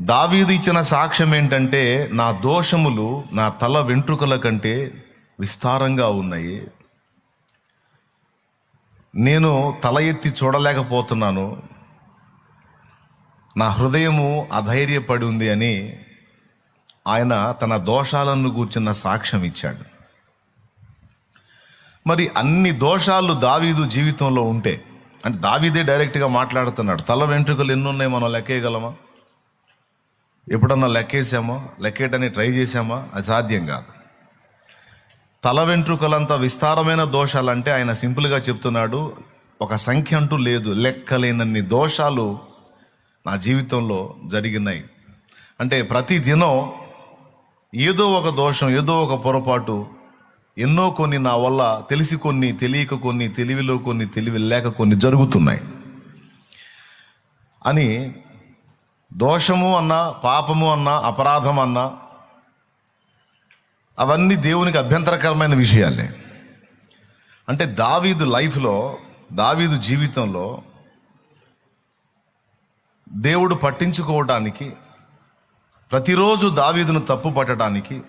దావీదు ఇచ్చిన సాక్ష్యం ఏంటంటే నా దోషములు నా తల వెంట్రుకల కంటే విస్తారంగా ఉన్నాయి. నేను తల ఎత్తి చూడలేకపోతున్నాను. నా హృదయము అధైర్యపడి ఉంది అని ఆయన తన దోషాలను కూర్చున్న సాక్ష్యం ఇచ్చాడు. మరి అన్ని దోషాలు దావీదు జీవితంలో ఉంటే అంటే దావీదే డైరెక్ట్గా మాట్లాడుతున్నాడు తల వెంట్రుకలు ఎన్ని ఉన్నాయి మనం లెక్కేయగలమా? ఎప్పుడన్నా లెక్కేసామా లెక్కేయటానికి ట్రై చేసామా అది సాధ్యం కాదు. తల వెంట్రుకలంత విస్తారమైన దోషాలంటే ఆయన సింపుల్గా చెప్తున్నాడు ఒక సంఖ్య అంటూ లేదు లెక్కలేనన్ని దోషాలు నా జీవితంలో జరిగినాయి. అంటే ప్రతి దినం ఏదో ఒక దోషం ఏదో ఒక పొరపాటు ఎన్నో కొన్ని నా వల్ల తెలిసి కొన్ని తెలియక కొన్ని తెలివిలో కొన్ని తెలివి లేక కొన్ని జరుగుతున్నాయి. అని దోషము అన్నా పాపము అన్నా అపరాధం అన్నా అవన్నీ దేవునికి అభ్యంతరకరమైన విషయాలే. అంటే దావీదు లైఫ్లో దావీదు జీవితంలో దేవుడు పట్టించుకోవడానికి ప్రతిరోజు దావీదును తప్పు పట్టడానికి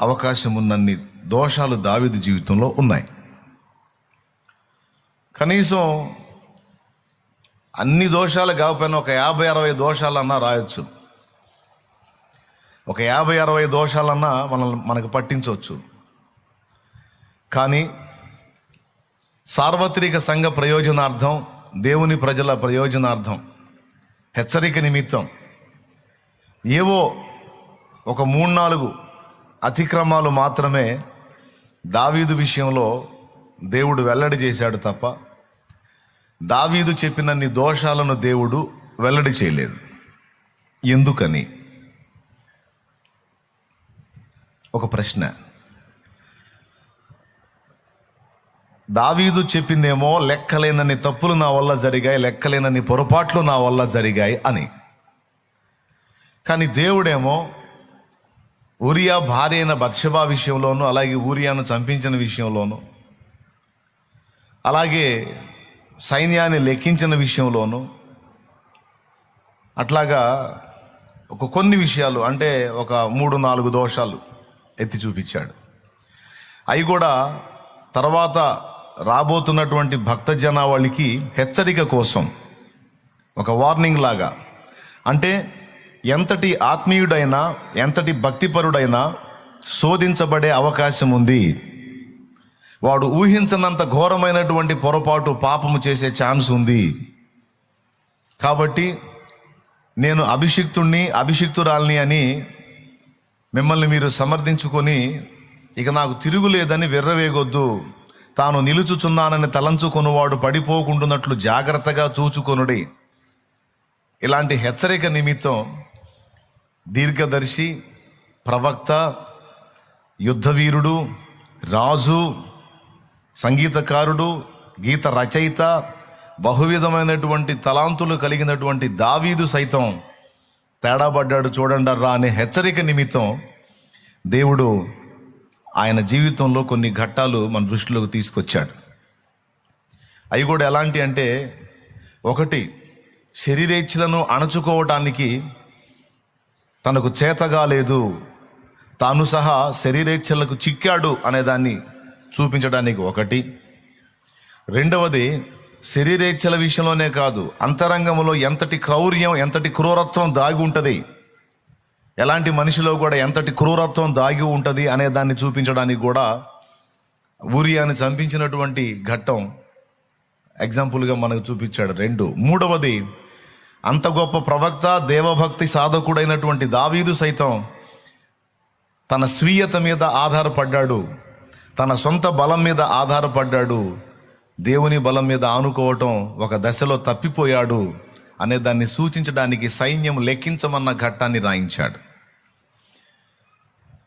అవకాశం ఉన్నన్ని దోషాలు దావీదు జీవితంలో ఉన్నాయి. కనీసం అన్ని దోషాలు కాకపోయినా ఒక యాభై అరవై దోషాలన్నా రాయొచ్చు. ఒక యాభై అరవై దోషాలన్నా మనల్ని మనకు పట్టించవచ్చు. కానీ సార్వత్రిక సంఘ ప్రయోజనార్థం దేవుని ప్రజల ప్రయోజనార్థం హెచ్చరిక నిమిత్తం ఏవో ఒక మూడు నాలుగు అతిక్రమాలు మాత్రమే దావీదు విషయంలో దేవుడు వెల్లడి చేశాడు తప్ప దావీదు చెప్పినన్ని దోషాలను దేవుడు వెల్లడి చేయలేదు. ఎందుకని? ఒక ప్రశ్న. దావీదు చెప్పిందేమో లెక్కలేనన్ని తప్పులు నా వల్ల జరిగాయి లెక్కలేనన్ని పొరపాట్లు నా వల్ల జరిగాయి అని. కానీ దేవుడేమో ఊరియా భార్య అయిన బత్షబా విషయంలోనూ అలాగే ఊరియాను చంపించిన విషయంలోనూ అలాగే సైన్యాన్ని లెక్కించిన విషయంలోనూ అట్లాగా ఒక కొన్ని విషయాలు అంటే ఒక మూడు నాలుగు దోషాలు ఎత్తి చూపించాడు. అవి కూడా తర్వాత రాబోతున్నటువంటి భక్త జనావళికి హెచ్చరిక కోసం ఒక వార్నింగ్ లాగా. అంటే ఎంతటి ఆత్మీయుడైనా ఎంతటి భక్తిపరుడైనా శోధించబడే అవకాశం ఉంది. వాడు ఊహించనంత ఘోరమైనటువంటి పొరపాటు పాపము చేసే ఛాన్స్ ఉంది. కాబట్టి నేను అభిషిక్తుణ్ణి అభిషిక్తురాల్ని అని మిమ్మల్ని మీరు సమర్థించుకొని ఇక నాకు తిరుగులేదని విర్రవేగొద్దు. తాను నిలుచుచున్నానని తలంచుకొనువాడు పడిపోకుంటున్నట్లు జాగ్రత్తగా చూచుకొనుడి. ఇలాంటి హెచ్చరిక నిమిత్తం దీర్ఘదర్శి ప్రవక్త యుద్ధవీరుడు రాజు సంగీతకారుడు గీత రచయిత బహువిధమైనటువంటి తలాంతులు కలిగినటువంటి దావీదు సైతం తేడాపడ్డాడు చూడండర్రా అనే హెచ్చరిక నిమిత్తం దేవుడు ఆయన జీవితంలో కొన్ని ఘట్టాలు మన దృష్టిలోకి తీసుకొచ్చాడు. అవి కూడా ఎలాంటి అంటే ఒకటి శరీరేచ్ఛలను అణచుకోవటానికి తనకు చేతగా లేదు. తాను సహా శరీరేచ్ఛలకు చిక్కాడు అనేదాన్ని చూపించడానికి ఒకటి. రెండవది శరీరేచ్ఛల విషయంలోనే కాదు అంతరంగంలో ఎంతటి క్రౌర్యం ఎంతటి క్రూరత్వం దాగి ఉంటుంది? ఎలాంటి మనిషిలో కూడా ఎంతటి క్రూరత్వం దాగి ఉంటుంది అనే దాన్ని చూపించడానికి కూడా ఊరియాని చంపించినటువంటి ఘట్టం ఎగ్జాంపుల్గా మనకు చూపించాడు రెండు. మూడవది అంత గొప్ప ప్రవక్త దేవభక్తి సాధకుడైనటువంటి దావీదు సైతం తన స్వీయత మీద ఆధారపడ్డాడు. తన సొంత బలం మీద ఆధారపడ్డాడు. దేవుని బలం మీద ఆనుకోవటం ఒక దశలో తప్పిపోయాడు అనే దాన్ని సూచించడానికి సైన్యం లెక్కించమన్న ఘట్టాన్ని రాయించాడు.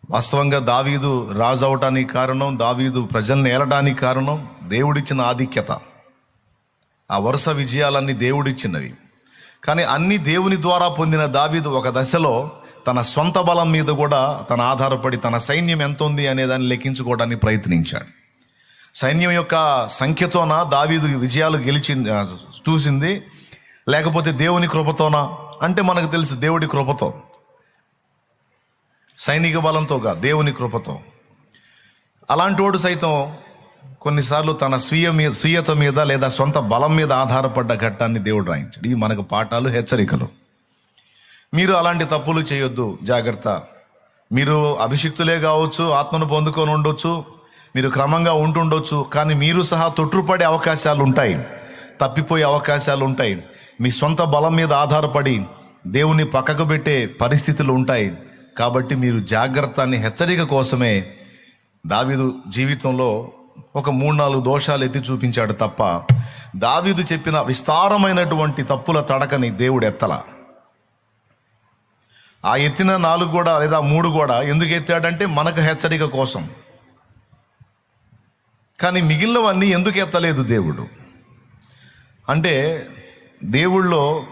వాస్తవంగా దావీదు రాజు అవటానికి కారణం దావీదు ప్రజల్ని ఏలడానికి కారణం దేవుడిచ్చిన ఆధిక్యత. ఆ వరుస విజయాలన్నీ దేవుడిచ్చినవి. కానీ అన్ని దేవుని ద్వారా పొందిన దావీదు ఒక దశలో తన సొంత బలం మీద కూడా తన ఆధారపడి తన సైన్యం ఎంత ఉంది అనే దాన్ని లెక్కించుకోవడానికి ప్రయత్నించాడు. సైన్యం యొక్క సంఖ్యతోన దావీదు విజయాలు గెలిచి చూసింది లేకపోతే దేవుని కృపతోనా? అంటే మనకు తెలుసు దేవుడి కృపతో. సైనిక బలంతో దేవుని కృపతో. అలాంటి వాడు సైతం కొన్నిసార్లు తన స్వీయ మీద స్వీయత మీద లేదా సొంత బలం మీద ఆధారపడ్డ ఘట్టాన్ని దేవుడు రాయించాడు. ఇవి మనకు పాఠాలు హెచ్చరికలు. మీరు అలాంటి తప్పులు చేయొద్దు జాగ్రత్త. మీరు అభిషిక్తులే కావచ్చు ఆత్మను పొందుకొని ఉండొచ్చు మీరు క్రమంగా ఉంటుండొచ్చు కానీ మీరు సహా తొట్టుపడే అవకాశాలు ఉంటాయి తప్పిపోయే అవకాశాలు ఉంటాయి మీ సొంత బలం మీద ఆధారపడి దేవుని పక్కకు పెట్టే పరిస్థితులు ఉంటాయి కాబట్టి మీరు జాగ్రత్త అని హెచ్చరిక కోసమే దావీదు జీవితంలో ఒక మూడు నాలుగు దోషాలు ఎత్తి చూపించాడు తప్ప దావీదు చెప్పిన విస్తారమైనటువంటి తప్పుల తడకని దేవుడు ఎత్తలా. ఆ ఎత్తిన నాలుగు కూడా లేదా మూడు కూడా ఎందుకు ఎత్తాడంటే మనకు హెచ్చరిక కోసం. కానీ మిగిలినవన్నీ ఎందుకు ఎత్తలేదు దేవుడు? అంటే దేవుళ్ళో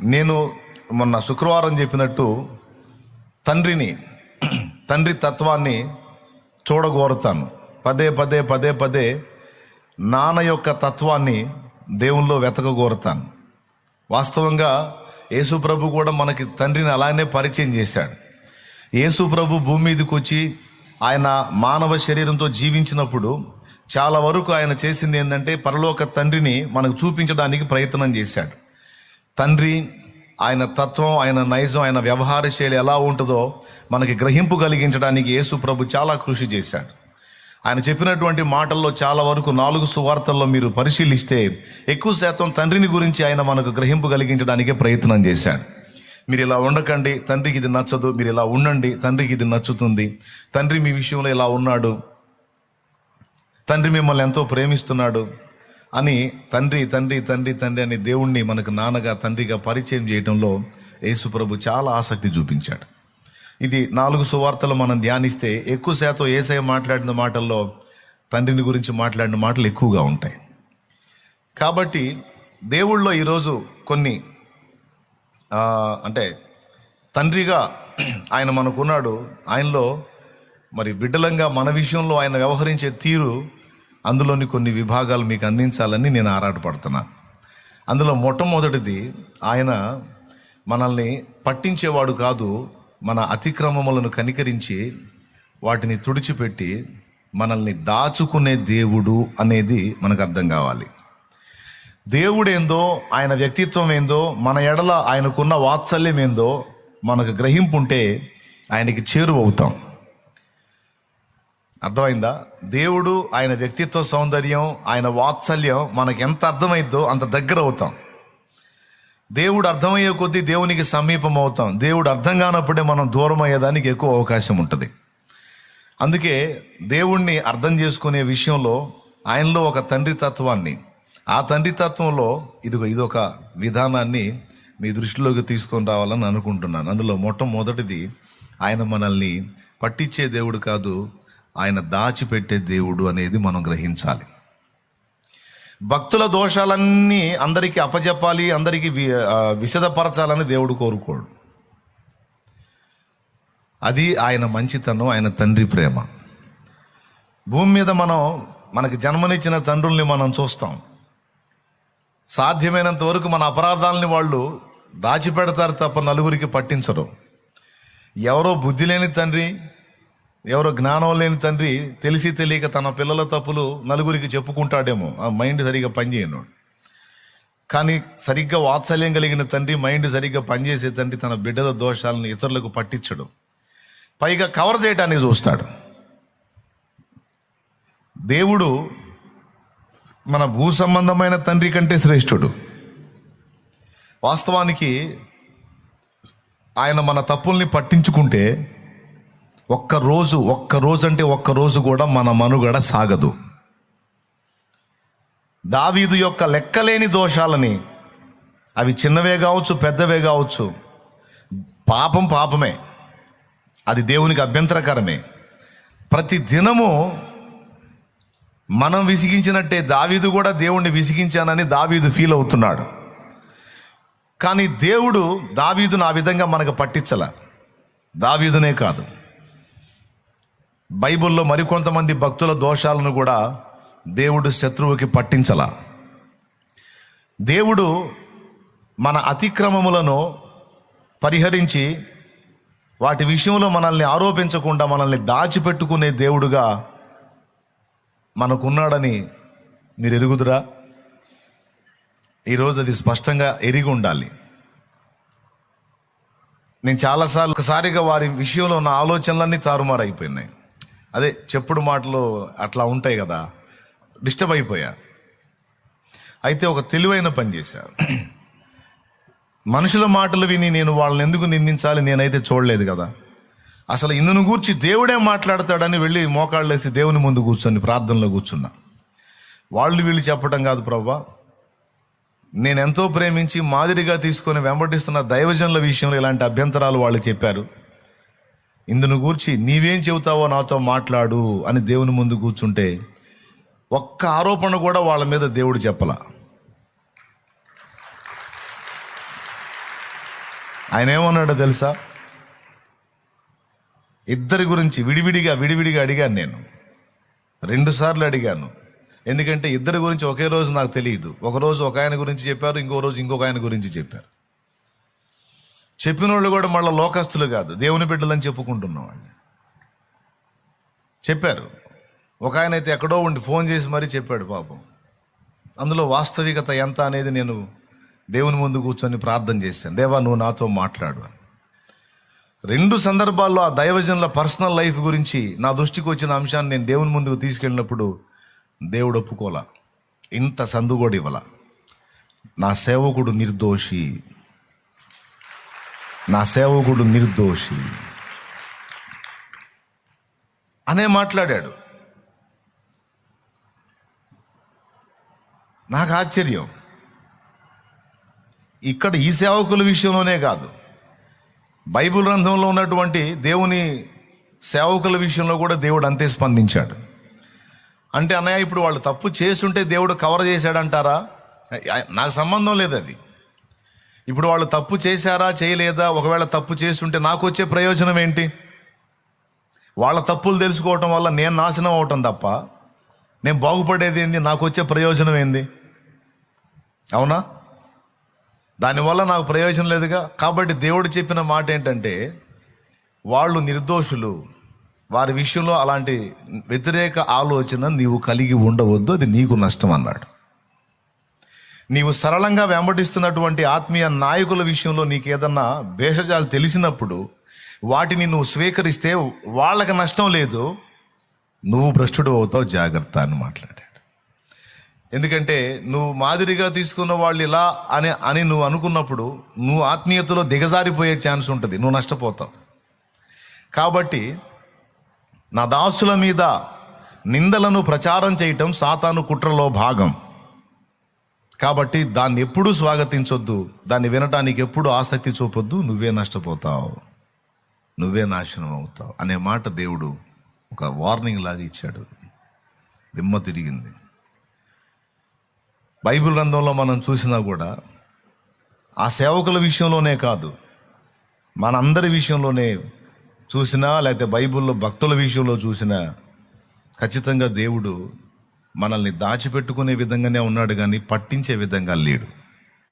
నేను మొన్న శుక్రవారం చెప్పినట్టు తండ్రిని తండ్రి తత్వాన్ని చూడగోరుతాను. పదే పదే పదే పదే నాన్న యొక్క తత్వాన్ని దేవుల్లో వెతకగోరుతాను. వాస్తవంగా యేసు ప్రభు కూడా మనకి తండ్రిని అలానే పరిచయం చేశాడు. యేసు ప్రభు భూమి మీదకి వచ్చి ఆయన మానవ శరీరంతో జీవించినప్పుడు చాలా వరకు ఆయన చేసింది ఏంటంటే పరలోక తండ్రిని మనకు చూపించడానికి ప్రయత్నం చేశాడు. తండ్రి ఆయన తత్వం ఆయన నైజం ఆయన వ్యవహార శైలి ఎలా ఉంటుందో మనకి గ్రహింపు కలిగించడానికి యేసు ప్రభు చాలా కృషి చేశాడు. ఆయన చెప్పినటువంటి మాటల్లో చాలా వరకు నాలుగు సువార్తల్లో మీరు పరిశీలిస్తే ఎక్కువ శాతం తండ్రిని గురించి ఆయన మనకు గ్రహింపు కలిగించడానికే ప్రయత్నం చేశాడు. మీరు ఇలా ఉండకండి తండ్రికి ఇది నచ్చదు మీరు ఇలా ఉండండి తండ్రికి ఇది నచ్చుతుంది తండ్రి మీ విషయంలో ఇలా ఉన్నాడు తండ్రి మిమ్మల్ని ఎంతో ప్రేమిస్తున్నాడు అని తండ్రి తండ్రి తండ్రి తండ్రి అని దేవుణ్ణి మనకు నాన్నగా తండ్రిగా పరిచయం చేయడంలో యేసుప్రభు చాలా ఆసక్తి చూపించాడు. ఇది నాలుగు సువార్తలు మనం ధ్యానిస్తే ఎక్కువ శాతం ఏసై మాట్లాడిన మాటల్లో తండ్రిని గురించి మాట్లాడిన మాటలు ఎక్కువగా ఉంటాయి. కాబట్టి దేవుళ్ళో ఈరోజు కొన్ని అంటే తండ్రిగా ఆయన మనకున్నాడు. ఆయనలో మరి బిడ్డలంగా మన విషయంలో ఆయన వ్యవహరించే తీరు అందులోని కొన్ని విభాగాలు మీకు అందించాలని నేను ఆరాటపడుతున్నాను అందులో మొట్టమొదటిది ఆయన మనల్ని పట్టించేవాడు కాదు మన అతిక్రమములను కనికరించి వాటిని తుడిచిపెట్టి మనల్ని దాచుకునే దేవుడు అనేది మనకు అర్థం కావాలి. దేవుడేందో ఆయన వ్యక్తిత్వం ఏందో మన ఎడల ఆయనకున్న వాత్సల్యం ఏందో మనకు గ్రహింపు ఉంటే ఆయనకి చేరువవుతాం అర్థమైందా? దేవుడు ఆయన వ్యక్తిత్వ సౌందర్యం ఆయన వాత్సల్యం మనకు ఎంత అర్థమైందో అంత దగ్గర అవుతాం. దేవుడు అర్థమయ్యే కొద్దీ దేవునికి సమీపం అవుతాం దేవుడు అర్థం కానప్పుడే మనం దూరం అయ్యేదానికి ఎక్కువ అవకాశం ఉంటుంది. అందుకే దేవుణ్ణి అర్థం చేసుకునే విషయంలో ఆయనలో ఒక తండ్రి తత్వాన్ని ఆ తండ్రి తత్వంలో ఇదిగో ఇదొక విధానాన్ని మీ దృష్టిలోకి తీసుకొని రావాలని అనుకుంటున్నాను. అందులో మొట్టమొదటిది ఆయన మనల్ని పట్టించే దేవుడు కాదు ఆయన దాచిపెట్టే దేవుడు అనేది మనం గ్రహించాలి. భక్తుల దోషాలన్నీ అందరికీ అపజెప్పాలి అందరికీ వి- విశదపరచాలని దేవుడు కోరుకోడు. అది ఆయన మంచితనం ఆయన తండ్రి ప్రేమ. భూమి మీద మనం మనకి జన్మనిచ్చిన తండ్రుల్ని మనం చూస్తాం. సాధ్యమైనంత వరకు మన అపరాధాలని వాళ్ళు దాచిపెడతారు తప్ప నలుగురికి పట్టించరు. ఎవరో బుద్ధి లేని తండ్రి ఎవరో జ్ఞానం లేని తండ్రి తెలిసి తెలియక తన పిల్లల తప్పులు నలుగురికి చెప్పుకుంటాడేమో. ఆ మైండ్ సరిగ్గా పనిచేయను. కానీ సరిగ్గా వాత్సల్యం కలిగిన తండ్రి మైండ్ సరిగ్గా పనిచేసే తండ్రి తన బిడ్డల దోషాలను ఇతరులకు పట్టించడు. పైగా కవర్ చేయటానికి చూస్తాడు. దేవుడు మన భూ సంబంధమైన తండ్రి కంటే శ్రేష్ఠుడు. వాస్తవానికి ఆయన మన తప్పుల్ని పట్టించుకుంటే ఒక్క రోజు ఒక్క రోజు అంటే ఒక్క రోజు కూడా మన మనుగడ సాగదు. దావీదు యొక్క లెక్కలేని దోషాలని అవి చిన్నవే కావచ్చు పెద్దవే కావచ్చు పాపం పాపమే. అది దేవునికి అభ్యంతరకరమే. ప్రతి దినము మనం విసిగించినట్టే దావీదు కూడా దేవుణ్ణి విసిగించానని దావీదు ఫీల్ అవుతున్నాడు. కానీ దేవుడు దావీదును ఆ విధంగా మనకు పట్టించల. దావీదునే కాదు. బైబిల్లో మరికొంతమంది భక్తుల దోషాలను కూడా దేవుడు శత్రువుకి పట్టించల. దేవుడు మన అతిక్రమములను పరిహరించి వాటి విషయంలో మనల్ని ఆరోపించకుండా మనల్ని దాచిపెట్టుకునే దేవుడుగా మనకున్నాడని మీరు ఎరుగుదురా ఈరోజు అది స్పష్టంగా ఎరిగి ఉండాలి. నేను చాలాసార్లు ఒకసారిగా వారి విషయంలో ఉన్న ఆలోచనలన్నీ తారుమారైపోయినాయి. అదే చెప్పుడు మాటలు అట్లా ఉంటాయి కదా డిస్టర్బ్ అయిపోయా. అయితే ఒక తెలివైన పని చేశా. మనుషుల మాటలు విని నేను వాళ్ళని ఎందుకు నిందించాలి నేనైతే చూడలేదు కదా. అసలు ఇందును గూర్చి దేవుడే మాట్లాడతాడని వెళ్ళి మోకాళ్ళేసి దేవుని ముందు కూర్చొని ప్రార్థనలో కూర్చున్నా. వాళ్ళు వీళ్ళు చెప్పడం కాదు ప్రవ్వా. నేను ఎంతో ప్రేమించి మాదిరిగా తీసుకొని వెంబడిస్తున్న దైవజనుల విషయంలో ఇలాంటి అభ్యంతరాలు వాళ్ళు చెప్పారు. ఇందును గూర్చి నీవేం చెబుతావో నాతో మాట్లాడు అని దేవుని ముందు కూర్చుంటే ఒక్క ఆరోపణ కూడా వాళ్ళ మీద దేవుడు చెప్పలా. ఆయన ఏమన్నాడో తెలుసా? ఇద్దరి గురించి విడివిడిగా విడివిడిగా అడిగాను నేను. రెండుసార్లు అడిగాను. ఎందుకంటే ఇద్దరి గురించి ఒకే రోజు నాకు తెలియదు. ఒక రోజు ఒక ఆయన గురించి చెప్పారు ఇంకో రోజు ఇంకొక ఆయన గురించి చెప్పారు. చెప్పిన వాళ్ళు కూడా మళ్ళీ లోకస్తులు కాదు. దేవుని బిడ్డలని చెప్పుకుంటున్న వాళ్ళు చెప్పారు. ఒక ఆయన అయితే ఎక్కడో ఉండి ఫోన్ చేసి మరీ చెప్పాడు పాపం. అందులో వాస్తవికత ఎంత అనేది నేను దేవుని ముందు కూర్చొని ప్రార్థన చేశాను. దేవా నువ్వు నాతో మాట్లాడు అని. రెండు సందర్భాల్లో ఆ దైవజనుల పర్సనల్ లైఫ్ గురించి నా దృష్టికి వచ్చిన అంశాన్ని నేను దేవుని ముందుకు తీసుకెళ్ళినప్పుడు దేవుడు ఒప్పుకోలా. ఇంత సందు కూడా ఇవ్వాల. నా సేవకుడు నిర్దోషి. నా సేవకుడు నిర్దోషి. అనే మాట్లాడాడు. నాకు ఆశ్చర్యం. ఇక్కడ ఈ సేవకుల విషయంలోనే కాదు. బైబిల్ గ్రంథంలో ఉన్నటువంటి దేవుని సేవకుల విషయంలో కూడా దేవుడు అంతే స్పందించాడు. అంటే అన్నయ్య ఇప్పుడు వాళ్ళు తప్పు చేస్తుంటే దేవుడు కవర్ చేశాడంటారా? నాకు సంబంధం లేదు అది. ఇప్పుడు వాళ్ళు తప్పు చేశారా చేయలేదా? ఒకవేళ తప్పు చేస్తుంటే నాకు వచ్చే ప్రయోజనం ఏంటి? వాళ్ళ తప్పులు తెలుసుకోవటం వల్ల నేను నాశనం అవటం తప్ప నేను బాగుపడేది ఏంది? నాకు వచ్చే ప్రయోజనం ఏంది? అవునా? దానివల్ల నాకు ప్రయోజనం లేదుగా. కాబట్టి దేవుడు చెప్పిన మాట ఏంటంటే వాళ్ళు నిర్దోషులు. వారి విషయంలో అలాంటి వ్యతిరేక ఆలోచన నీవు కలిగి ఉండవద్దు అది నీకు నష్టం అన్నాడు. నీవు సరళంగా వెంబడిస్తున్నటువంటి ఆత్మీయ నాయకుల విషయంలో నీకు ఏదన్నా భేషజాలు తెలిసినప్పుడు వాటిని నువ్వు స్వీకరిస్తే వాళ్ళకి నష్టం లేదు. నువ్వు భ్రష్టుడు అవుతావు జాగ్రత్త అని మాట్లాడాడు. ఎందుకంటే నువ్వు మాదిరిగా తీసుకున్న వాళ్ళు ఇలా అని అని నువ్వు అనుకున్నప్పుడు నువ్వు ఆత్మీయతలో దిగజారిపోయే ఛాన్స్ ఉంటుంది. నువ్వు నష్టపోతావు. కాబట్టి నా దాసుల మీద నిందలను ప్రచారం చేయటం సాతాను కుట్రలో భాగం. కాబట్టి దాన్ని ఎప్పుడూ స్వాగతించొద్దు. దాన్ని వినటానికి ఎప్పుడు ఆసక్తి చూపొద్దు. నువ్వే నష్టపోతావు. నువ్వే నాశనం అవుతావు అనే మాట దేవుడు ఒక వార్నింగ్ లాగా ఇచ్చాడు. దిమ్మ తిరిగింది. బైబిల్ గ్రంథంలో మనం చూసినా కూడా ఆ సేవకుల విషయంలోనే కాదు మనందరి విషయంలోనే చూసినా లేకపోతే బైబిల్లో భక్తుల విషయంలో చూసినా ఖచ్చితంగా దేవుడు మనల్ని దాచిపెట్టుకునే విధంగానే ఉన్నాడు కానీ పట్టించే విధంగా లేడు.